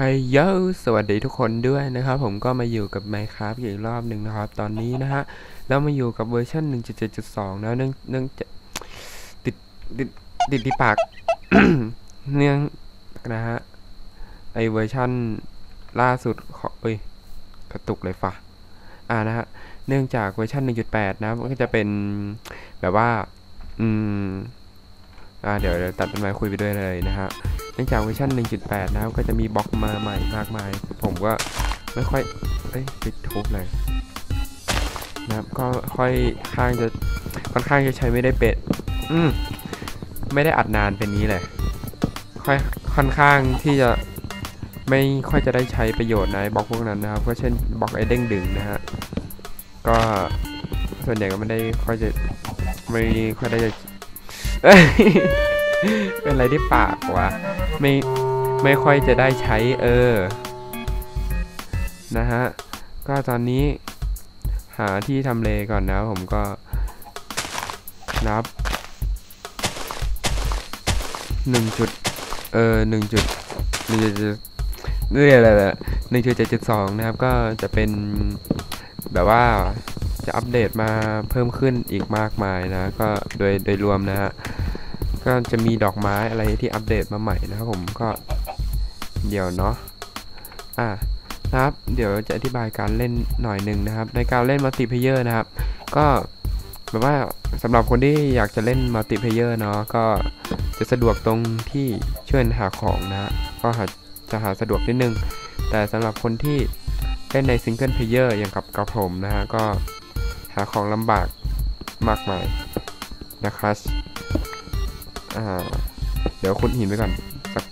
ไฮโยสวัสดีทุกคนด้วยนะครับ ผมก็มาอยู่กับ Minecraft อีกรอบหนึ่งนะครับ ตอนนี้นะฮะแล้วมาอยู่กับเวอร์ชัน1.7.2นะเนื่องเนื่องจะติดติดติดที่ปากเนื่องนะฮะไอเวอร์ชันล่าสุดขอเอ้ยกระตุกเลยฟะอ่านะฮะเนื่องจากเวอร์ชัน1.8 นะมันก็จะเป็นแบบว่า อืมอ่าเดี๋ยวเดี๋ยวตัดเป็นไม้คุยไปด้วยเลยนะฮะ นื่องจากเวอร์ชัน1.8 นะครับ ก็จะมีบล็อกมาใหม่มากมาย ผมก็ไม่ค่อยเอ้ยปิดทุบเลยนะครับ ก็ค่อยข้างจะค่อนข้างจะใช้ไม่ได้เป็ด อืมไม่ได้อัดนานเป็นนี้เลยค่อยค่อนข้างที่จะไม่ค่อยจะได้ใช้ประโยชน์ในบล็อกพวกนั้นนะครับ ก็เช่นบล็อกไอเด้งดึงนะฮะ ก็ส่วนใหญ่ก็ไม่ได้ค่อยจะไม่ค่อยได้จะ เป็นอะไรที่ปากวะไม่ไม่ค่อยจะได้ใช้เออ นะฮะ ก็ตอนนี้หาที่ทำเลก่อนนะผมก็นับหนึ่งจุดเออหนึ่งจุดหนึ่งจุดเรื่อยอะไรละหนึ่งจุดเจ็ดจุดสองนะครับ ก็จะเป็นแบบว่าจะอัปเดตมาเพิ่มขึ้นอีกมากมายนะ ก็โดยโดยรวมนะฮะ ก็จะมีดอกไม้อะไรที่อัปเดตมาใหม่นะครับผมก็เดี๋ยวเนาะอะนะครับ เดี๋ยวจะอธิบายการเล่นหน่อยหนึ่งนะครับ ในการเล่นมัลติเพเยอร์นะครับ ก็แบบว่าสำหรับคนที่อยากจะเล่นมัลติเพเยอร์เนาะก็จะสะดวกตรงที่ช่วยหาของนะก็หาจะหาสะดวกนิดนึง แต่สำหรับคนที่เล่นในซิงเกิลเพเยอร์อย่างกับกับผมนะฮะก็หาของลำบากมากมายนะครับ อ่า เดี๋ยวขุดหินไปก่อนสัก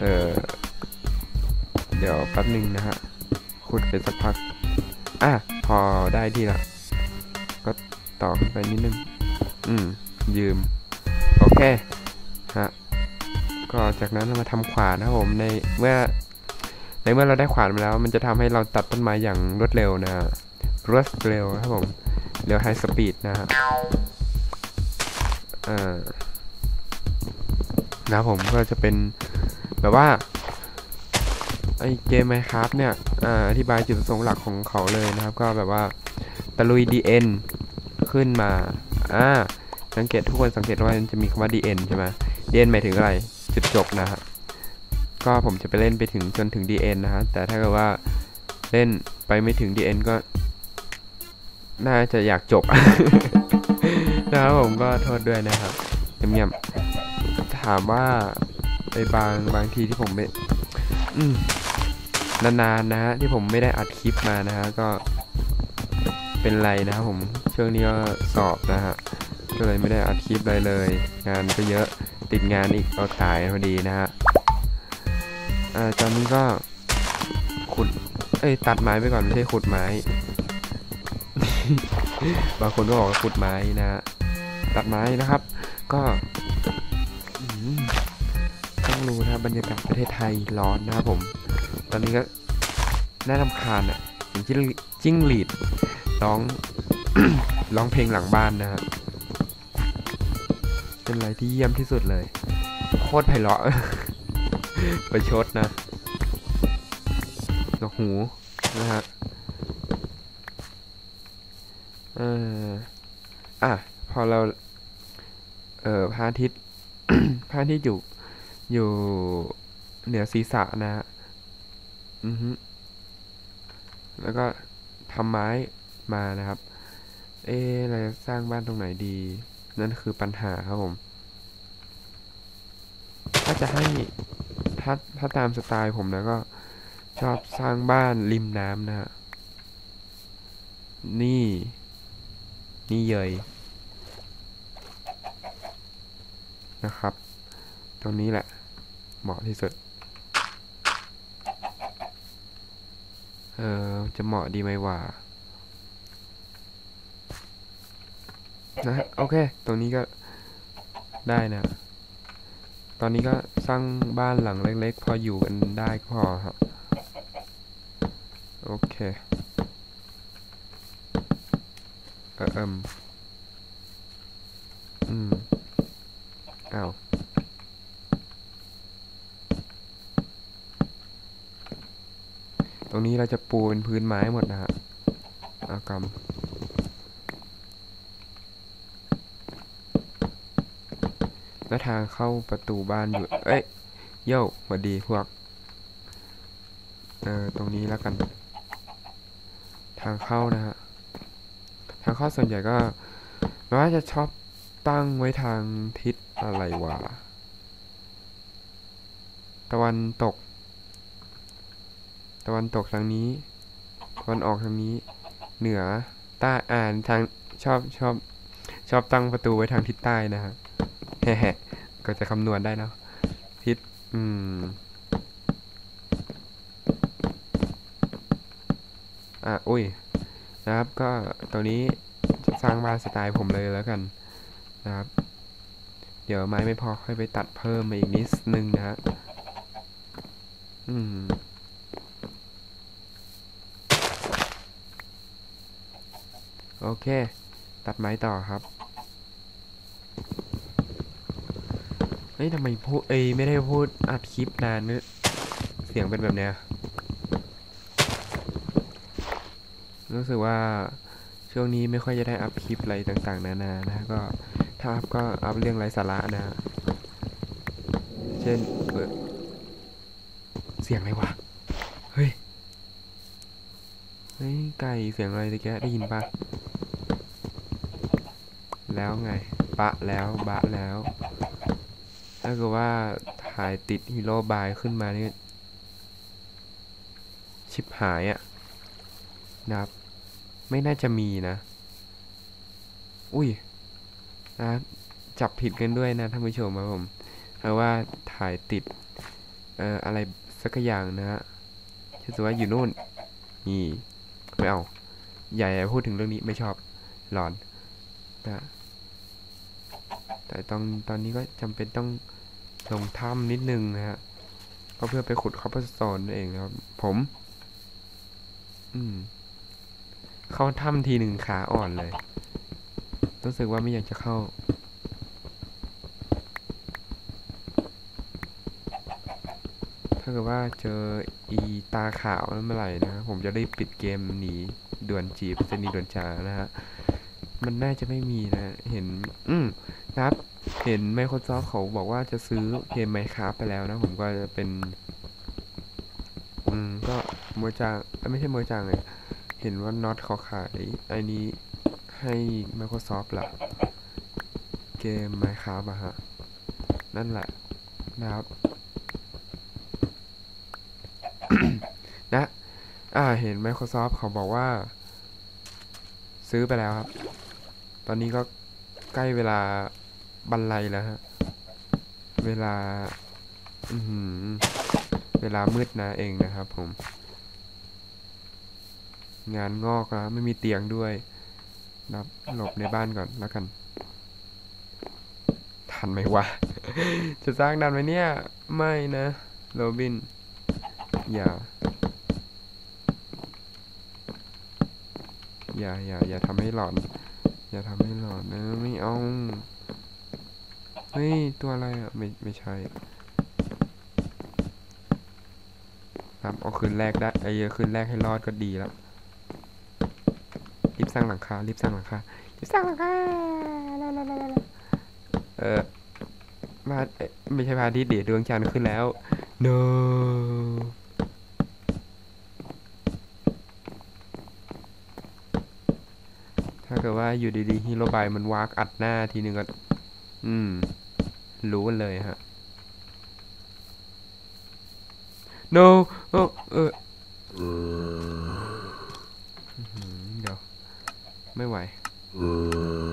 เออเดี๋ยวแป๊บหนึ่งนะฮะขุดไปสักพัก อะ พอได้ที่ละ ก็ต่อขึ้นไปนิดนึง อืม ยืม โอเค ฮะ ก็จากนั้นเรามาทำขวานนะครับผม ในเมื่อ ในเมื่อเราได้ขวานมาแล้ว มันจะทำให้เราตัดต้นไม้อย่างรวดเร็วนะฮะรวดเร็วครับผม เร็วไฮสปีดนะฮะ อ่านะผมก็จะเป็นแบบว่าไอเกม Minecraft เนี่ยออธิบายจุดประสงค์หลักของเขาเลยนะครับ ก็แบบว่าตะลุย DN ขึ้นมาอ่าสังเกตทุกคนสังเกตว่าจะมีคำว่า DN ใช่ไหม DN หมายถึงอะไรจุดจบนะฮะก็ผมจะไปเล่นไปถึงจนถึง DN นะฮะแต่ถ้าเกิดว่าเล่นไปไม่ถึง DN ก็ น่าจะอยากจบ นะครับผมก็โทษด้วยนะครับเงียบๆถามว่าไอบางบางทีที่ผมไม่นานๆนะฮะที่ผมไม่ได้อัดคลิปมานะฮะก็เป็นไรนะครับผมช่วงนี้ก็สอบนะฮะก็เลยไม่ได้อัดคลิปเลยเลย งานก็เยอะติดงานอีกเอาตายพอดีนะฮะอ่าตอนนี้ก็ขุดเอ้ยตัดไม้ไปก่อนไม่ใช่ขุดไม้ บางคนก็บอกว่าขุดไม้นะฮะ ตัดไม้นะครับ ก็ต้องรู้นะบรรยากาศประเทศไทยร้อนนะครับผม ตอนนี้ก็น่ารำคาญอะจิ้งจิ้งหรีดร้องร้องเพลงหลังบ้านนะฮะเป็นอะไรที่เยี่ยมที่สุดเลย โคตรไพเราะประชดนะนกหูนะฮะเอออะ พอเรา เอ่อพระอาทิตย์พระอาทิตย์อยู่อยู่เหนือศีรษะนะฮะอือฮึแล้วก็ทำไม้มานะครับ เอ๊ะเราจะสร้างบ้านตรงไหนดี นั่นคือปัญหาครับผม ถ้าจะให้ถ้าถ้าตามสไตล์ผมนะก็ชอบสร้างบ้านริมน้ำนะฮะนี่ นี่เยย นะครับ ตรงนี้แหละเหมาะที่สุด เออจะเหมาะดีไหมวะนะโอเค ตรงนี้ก็ได้นะ ตอนนี้ก็สร้างบ้านหลังเล็กๆ พออยู่กันได้ก็พอฮะโอเค เออเอมอืม อ้าวรงนี้เราจะปูเป็นพื้นไม้หมดนะฮะอากรรมแล้วทางเข้าประตูบ้านอยู่ เอ้ย โย่หวัดดีพวก เออ ตรงนี้แล้วกัน ทางเข้านะฮะ ทางเข้าส่วนใหญ่ก็ไม่ว่าจะชอบตั้งไว้ทางทิศ อะไรวะ ตะวันตก ตะวันตกทางนี้ ตะวันออกทางนี้ เหนือ ใต้ อ่านทาง ชอบ ชอบ ชอบตั้งประตูไว้ทางทิศใต้นะฮะแฮะก็จะคำนวณได้เนาะ ทิศ อืม อะ อุ้ย นะครับ ก็ตรงนี้สร้างบ้านสไตล์ผมเลยแล้วกัน นะครับ เดี๋ยวไม้ไม่พอค่อยไปตัดเพิ่มมาอีกนิดนึงนะฮะ อืม โอเค ตัดไม้ต่อครับเฮ้ยทำไมพูดเอ้ยไม่ได้พูดอัดคลิปนานเนี่ยเสียงเป็นแบบเนี้ย รู้สึกว่าช่วงนี้ไม่ค่อยจะได้อัพคลิปอะไรต่างๆ นานานะก็ ถ้าอัพก็อัพเรื่องไร้สาระนะ เช่นเอ่อเสียงอะไรวะ เฮ้ย เฮ้ย ไก่เสียงอะไรตะแกได้ยินปะ แล้วไง ปะแล้วบะแล้ว ถ้าเกิดว่าถ่ายติดฮีโร่บายขึ้นมานี่ชิบหายอะ่ะนะครับ ไม่น่าจะมีนะ อุ้ย นะจับผิดกันด้วยนะท่านผู้ชมครับผมเพราะว่าถ่ายติดเอ่ออะไรสักอย่างนะฮะเช่นสว่าอยู่นู่นนี่ไม่เอาอย่าพูดถึงเรื่องนี้ไม่ชอบหลอนนะแต่ตอนตอนนี้ก็จำเป็นต้องลงถ้ำนิดนึงนะฮะก็เพื่อไปขุดคอปเปอร์สโตนนั่นเองครับ ผม อืม เข้าถ้ำทีหนึ่งขาอ่อนเลย รู้สึกว่าไม่อยากจะเข้า ถ้าเกิดว่าเจออีตาขาวนั้นเมื่อไหร่นะ ผมจะได้ปิดเกมหนีด่วนจีบเซนีด่วนจานะฮะ มันน่าจะไม่มีนะ เห็น อืมครับ เห็น Microsoft เขาบอกว่าจะซื้อเกม Minecraft ไปแล้วนะ ผมก็จะเป็น อืม ก็โมจางไม่ใช่โมจางเลย เห็นว่าน็อตเขาขายไอ้นี้ ให้ Microsoft ละเกม Minecraft อะฮะ นั่นแหละนะครับ นะ อ่า เห็น Microsoft เขาบอกว่า ซื้อไปแล้วครับ ตอนนี้ก็ใกล้เวลาบรรลัยแล้วฮะ เวลา อืเวลามืดนะเองนะครับผม งานงอกแล้วไม่มีเตียงด้วย นับหลบในบ้านก่อนแล้วกัน ทันไหมวะ จะสร้างดันไหมเนี่ย ไม่นะโรบิน อย่า อย่าอย่าอย่าทำให้หลอน อย่าทำให้หลอนนะไม่เอาเฮ้ย ตัวอะไรอะ ไม่ไม่ใช่ครับเอาคืนแรกได้ไอ้คืนแรกให้รอดก็ดีแล้ว สร้างหลังคารีบสร้างหลังคารีบสร้างหลังคาแล้วแล้วแล้วเออพระเอ๊ะไม่ใช่พาทิตย์เดี๋ยวดวงจันทร์ขึ้นแล้ว no ถ้าเกิดว่าอยู่ดีๆฮีโร่บายมันวากอัดหน้าทีนึงก็อืม รู้กันเลยฮะ no โอ้เอออื้อหือเดี๋ยว ไม่ไหว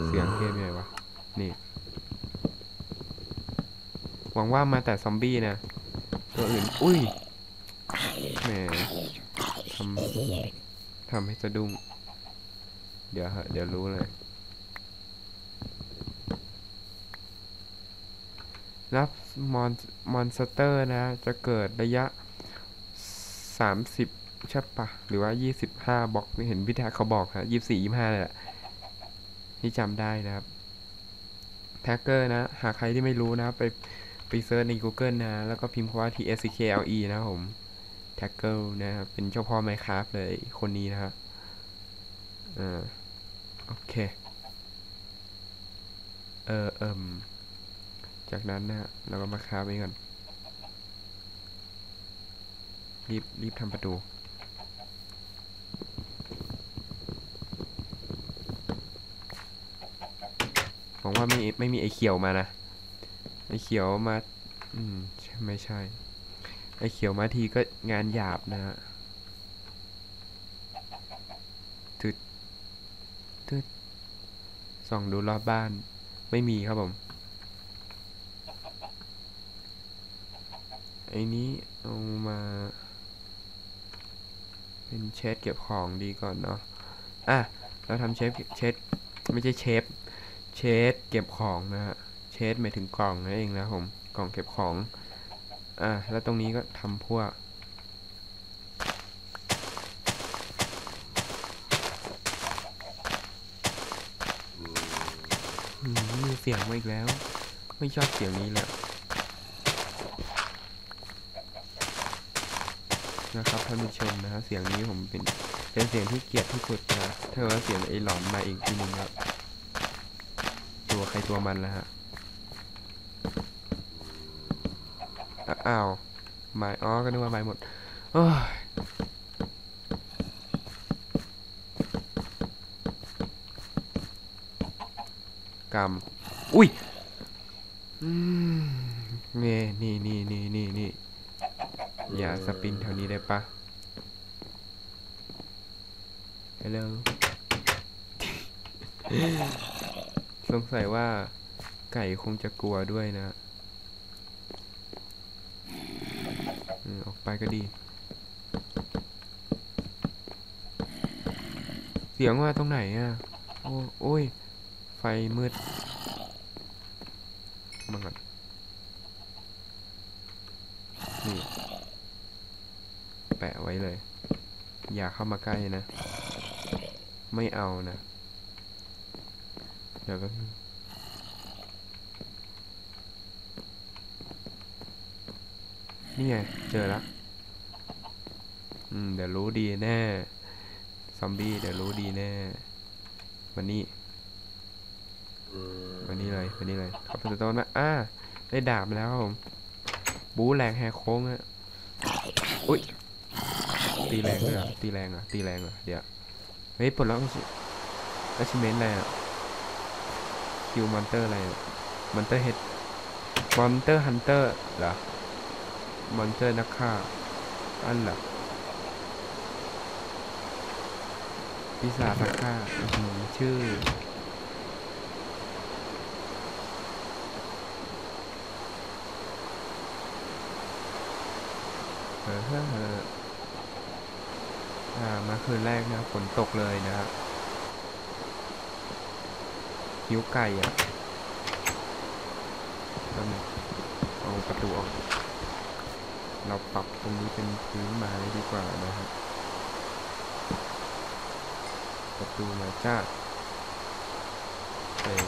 เสียงเกมใหญ่วะ นี่ ห ว่ามาแต่ซอมบี้นะ ตัวอื่น อุ้ย แหมทำทำให้สะดุ้ง เดี๋ยวเหอะเดี๋ยวรู้เลย รับมอนมอนสเตอร์นะ จะเกิดระยะ 30 ใช่ปะ หรือว่า 25บล็อกเห็นพิธาเขาบอกฮะ 24 25เลยแหละที่จำได้นะครับแท็กเกอร์นะ หากใครที่ไม่รู้นะ ไป ไปเซิร์ชใน Google นะ แล้วก็พิมพ์คำว่า T S C K L E นะครับผมแท็กเกิลนะครับ เป็นเจ้าพ่อไมคราฟเลยคนนี้นะครับอ่าโอเค เออเอิมจากนั้นนะฮะเราก็มาคราฟไว้ก่อน รีบ รีบทำประตูหวังว่าไม่ไม่มีไอเขียวมานะ ไอเขียวมา อืมใช่ไม่ใช่ ไอเขียวมาทีก็งานหยาบนะฮะตึดตึดส่องดูรอบบ้าน ไม่มีครับผม ไอนี้เอามา เป็นเชดเก็บของดีก่อนเนาะ อะ เราทำเชฟเชดไม่ใช่เชฟ เชดเก็บของนะฮะ เชดหมายถึงกล่องนั่นเองนะผมกล่องเก็บของอะแล้วตรงนี้ก็ทำพวกมีเสียงมาอีกแล้ว ไม่ชอบเสียงนี้แหละนะครับท่านผู้ชมนะเสียงนี้ผมเป็นเป็นเสียงที่เกลียดที่สุดนะถ้าว่าเสียงไอ้หลอนมาอีกทีหนึ่งครับตัวใครตัวมันแล้วฮะ อ้าวไม้อ๋อก็นึกว่าไม้หมดโอ้ยกำอุ้ยอืมนี่นี่นี่นี่นี่นี่อย่าสปินแถวนี้ได้ปะฮัลโหลสงสัยว่าไก่คงจะกลัวด้วยนะอืมออ กไปก็ดี เสียงว่าตรงไหนอะ โอ้โอ้ย ไฟมืดมาก่อนนี่ แปะไว้เลย อย่าเข้ามาใกล้นะ ไม่เอานะ เดี๋ยวแป๊บนึงนี่ไง เจอแล้ว อืมเดี๋ยวรู้ดีแน่ ซอมบี้เดี๋ยวรู้ดีแน่ วันนี้ วันนี้เลยวันนี้เลยขอบคุณต้นนะอ่า ได้ดาบมาแล้วครับผม บู๊แรงแหกโค้งอะอุ้ย ตีแรงเลยเหรอตีแรงเหรอตีแรงเหรอเดี๋ยว เฮ้ยปลดล็อกก็ชิเมนอะไรอะคิวมอนเตอร์อะไรมอนเตอร์เฮดมอนเตอร์ฮันเตอร์เหรอมอนเตอร์นักฆ่าอันเหรอ ปีศาจนักฆ่าชื่อ เฮ้อเฮ้ออ่า มาคืนแรกนะฝนตกเลยนะครับหิวไก่อะเอาประตูออก เราปรับตรงนี้เป็นพื้นไม้ดีกว่านะครับูมาจ้าเอ้ย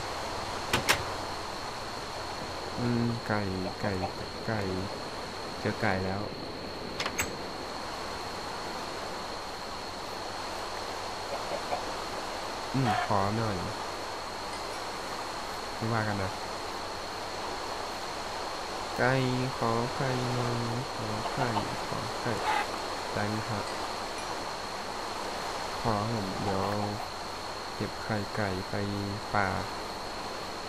อืมไก่ไก่ไก่เจอไก่แล้วอืมขอหน่อยไม่ว่ากันนะไก่ขอไข่หน่อยขอไข่ขอไข่ได้ไหมครับ ขอผมเดี๋ยวเก็บไข่ไก่ไปป่า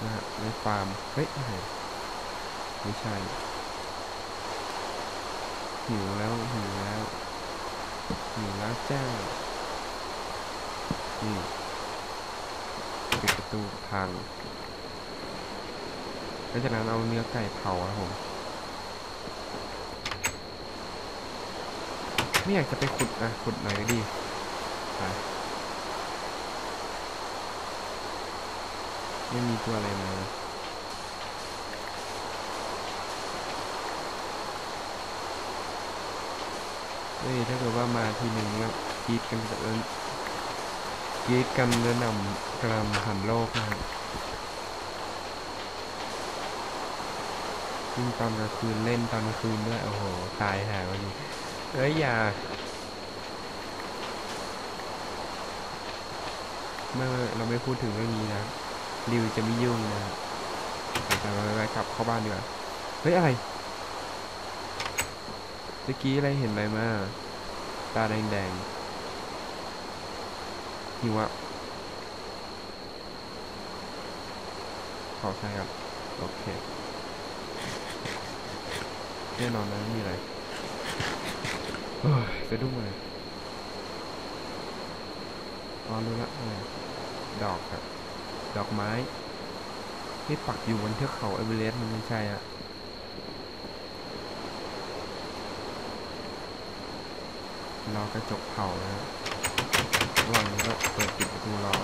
นะฮะในฟาร์ม เฮ้ยไม่ใช่ หิวแล้วหิวแล้วหิวแล้วจ้านี่ปิดประตูพังแล้วจากนั้นเอาเนื้อไก่เผาครับผมไม่อยากจะไปขุดอะขุดหน่อยก็ดี ไม่มีตัวอะไรมาเฮ้ยถ้าเกิดว่ามาทีหนึ่งแล้วกีดกันจะเอินกีดกันแล้วนำกระหนำหันโลกนะครับยิ่งตอนกลางคืนเล่นตอนกลางคืนด้วยโอ้โห ตายหาวันนี้เอ้ยอย่า ไม่เราไม่พูดถึงเรื่องนี้นะริวจะไม่ยุ่งนะไปไปไปไปกลับเข้าบ้านดีกว่าเฮ้ยอะไรเมื่อกี้อะไรเห็นอะไรมาตาแดงๆหิวอะขอใช่ครับ โอเคแน่นอนนะมีอะไรเฮ้ยสะดุ้งเลยอ๋อรู้ละอะไร ดอกครับดอกไม้ที่ปักอยู่บนเทือกเขาเอเวอเรสต์มันไม่ใช่อะรอกระจกเผานะฮะระหว่างนี้ก็เปิดปิดประตูรอ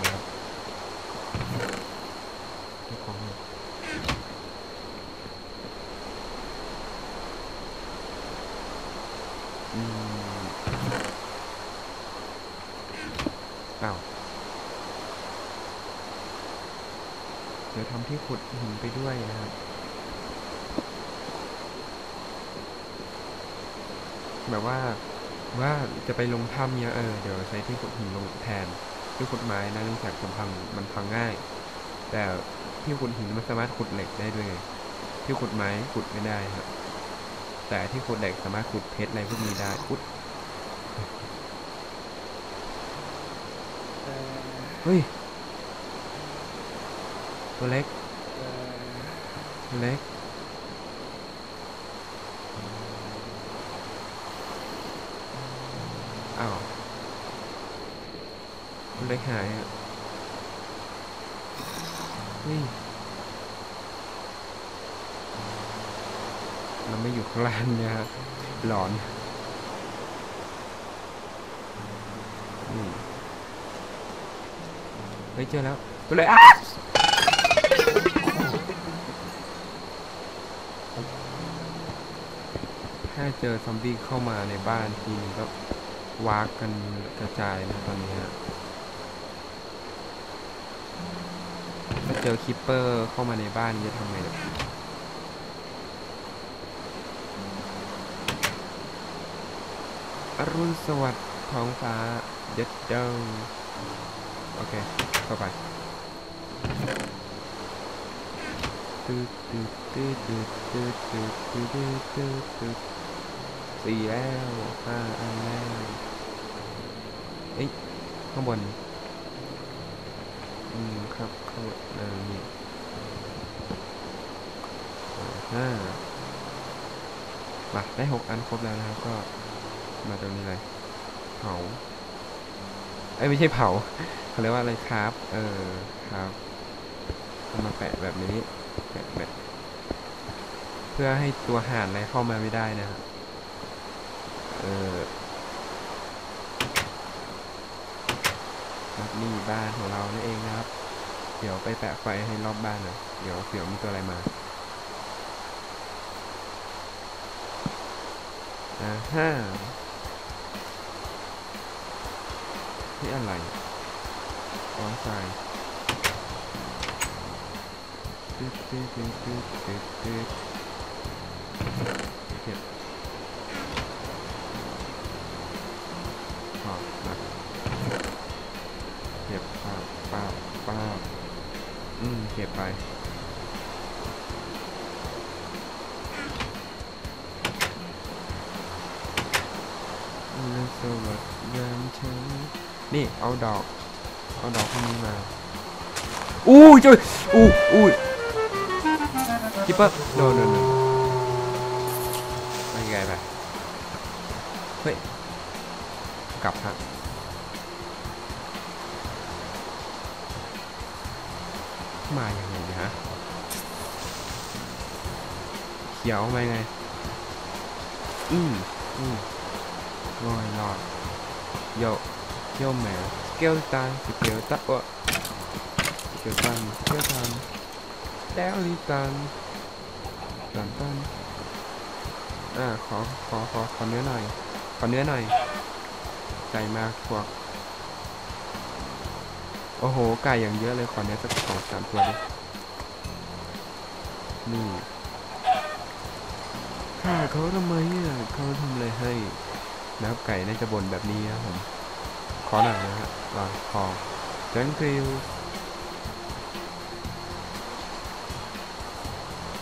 ทำที่ขุดหินไปด้วยนะครับแบบว่าว่าจะไปลงถ้ำเนี่ยเออเดี๋ยวใช้ที่ขุดหินลงแทนที่ขุดไม้นะเนื่องจากมันพังมันพังง่าย แต่ที่ขุดหินมันสามารถขุดเหล็กได้ด้วยไงที่ขุดไม้ขุดไม่ได้ครับ แต่ที่ขุดเหล็กสามารถขุดเพชรอะไรพวกนี้ได้อุดเฮ้ยตัวเล็ก เล็กอ้าวเล็กหายอะเฮ้ยเราไม่อยู่ข้างล่างเนี่ยฮะหลอนนี่เฮ้ยเจอแล้วตัวเลยอะ เจอซอมบี้เข้ามาในบ้านทีนึงก็วากกันกระจายนะตอนนี้ฮะถ้าเจอคิปเปอร์เข้ามาในบ้านจะทำไงเนี่ยอรุณสวัสดิ์ท้องฟ้าเย็ดเจ้าโอเค เข้าไปตืดตืดตืดตืดตืดตืดตืดตืดตืดตืด สี่แล้วห้าอันแล้วเอ้ยข้างบน อืมครับข้างบนเออนี่อ่าห้ามาได้หกอันครบแล้วนะครับ ก็มาตรงนี้เลย เผาเอ้ไม่ใช่เผาเขาเรียกว่าอะไรครับ เออครับมาแปะแบบนี้แปะแบบเพื่อให้ตัวห่านอะไรเข้ามาไม่ได้นะครับ เออครับนี่บ้านของเรานี่เองนะครับ เดี๋ยวไปแปะไฟให้รอบบ้านหน่อยเดี๋ยวเดี๋ยวมีตัวอะไรมาอ่าฮ่านี่อะไรอ๋อทรายตึ๊ดตึ๊ดตึ๊ดตึ๊ดตึ๊ดตึ๊ดเก็บ มเก็บไปอรุณสวัสดิ์ยามเช้านี่เอาดอกเอาดอกพวกนี้มาอู้ยจุยอู้อู้ยคิปเปอร์โดนโดน มาอย่างไงฮะเขียวมาไง อืมอืมลอยลอยเยโยแมวสเกลตันสเกลตันวะสเกลตันสเกลตันแล้ลิตันตันตันอ่าขอขอขอขอเนื้อหน่อยขอเนื้อหน่อยใจมากพวก โอ้โห ไก่อย่างเยอะเลยขอเนื้อสักสองสามตัวดินี่ฆ่าเขาทำไมอะเขาทำอะไรให้นะครับไก่น่าจะบ่นแบบนี้นะผม ขอหน่อยนะฮะลองคอ thank you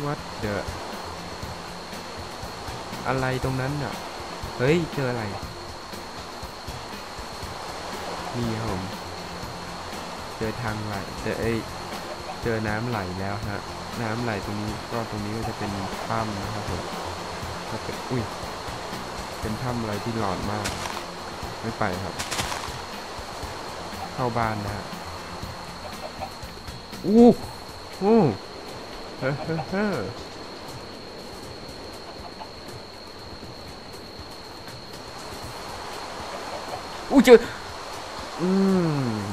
what the อะไรตรงนั้นอะ เฮ้ย เจออะไร นี่ครับผม เจอทางไหลเจอเอ้เจอน้ำไหลแล้วฮะน้ำไหลตรงนี้ก็ตรงนี้ก็จะเป็นถ้ำนะครับผมก็เป็นอุ้ยเป็นถ้ำอะไรที่หลอนมาก ไม่ไปครับ เข้าบ้านนะฮะอู้อู้เฮ้เฮ้อเฮ้ออู้เจออืม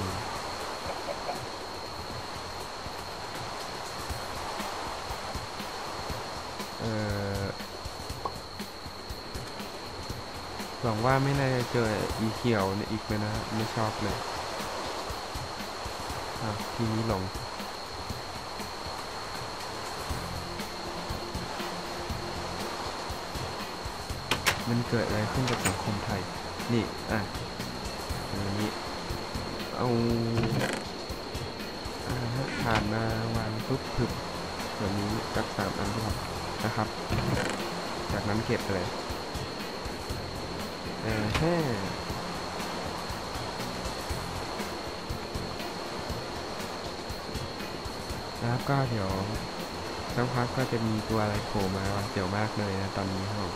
หวังว่าไม่น่าจะเจออีเขียวเนี่ยอีกเลยนะฮะไม่ชอบเลยอะทีนี้ลงมันเกิดอะไรขึ้นกับสังคมไทย นี่ อะอันนี้ เอาอ่าผ่านมาวางปุ๊บพึบแบบนี้สักสามอันก็พอนะครับ จากนั้นเก็บเลย นะแล้วก็เดี๋ยวสักพักก็จะมีตัวอะไรโผล่มาเจ๋วมากเลยนะตอนนี้ครับ